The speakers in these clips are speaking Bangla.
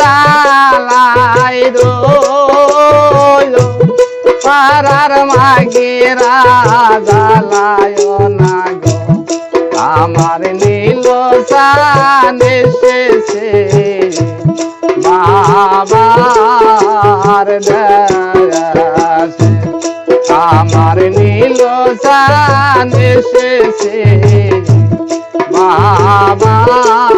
জালাই রইল পারার মাগেরা জালায় না গো। আমার নীল সানে শেষে বাবার আমার নীল সানে শেষে বাবার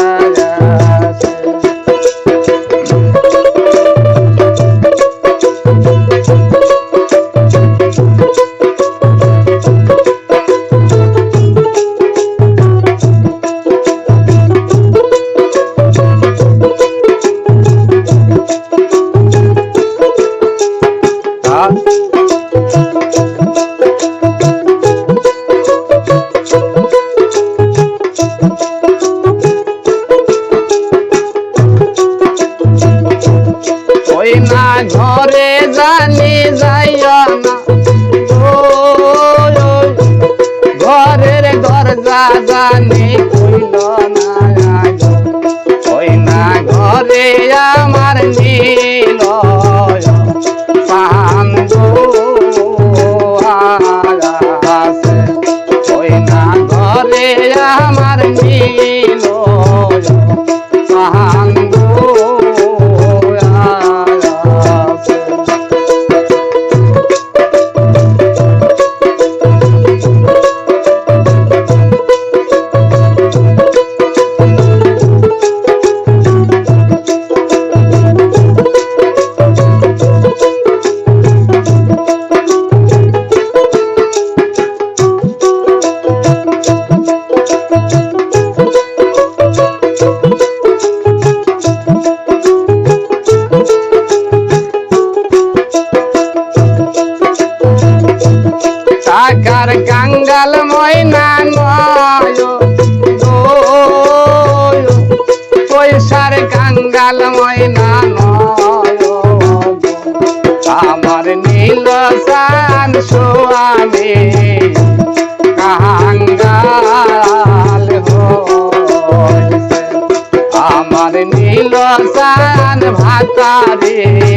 ওই না ঘরে জানি যাইয়া না। ঘরের দরজা জানি কইল না। ওই না ঘরে আমার সান কাঙ্গাল আমার নীল সান ভাতারে কাঙ্গাল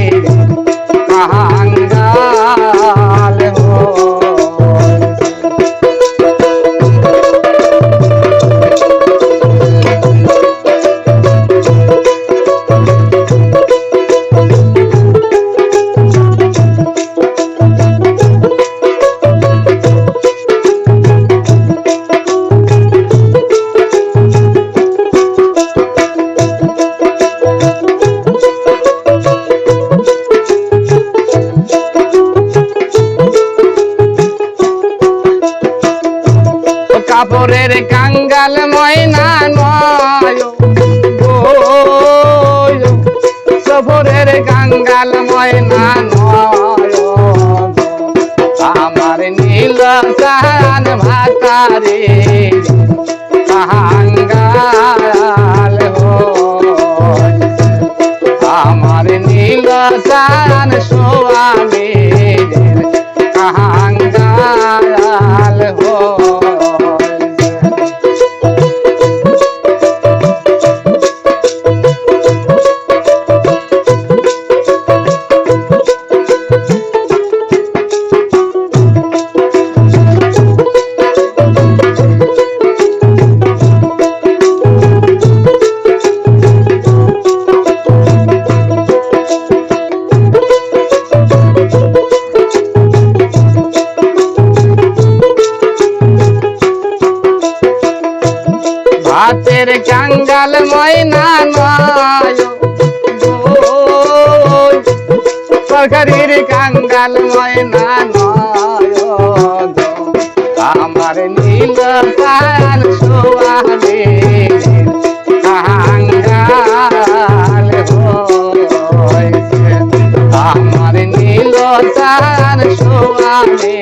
কাঙ্গাল ময়না নয় সফরের কাঙ্গাল ময়না নয় আমার নীল সান ভাতারে কাঙ্গাল। আমার নীল সান সোয়ামী কাঙ্গাল রাতের কাঙ্গাল ময়না নয় গো। সরকারির ময়না নয়। আমার নীল কাল সোয়ালে কাঙ্গাল আমার নীল সোয়ালে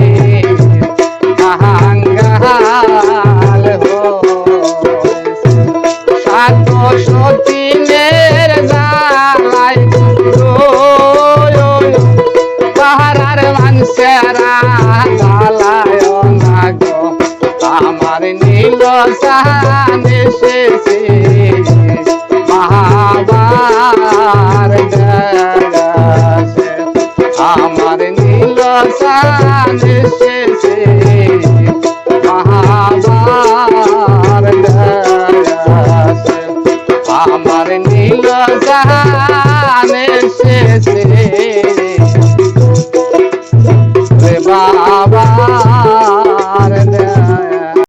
আমার নীল সান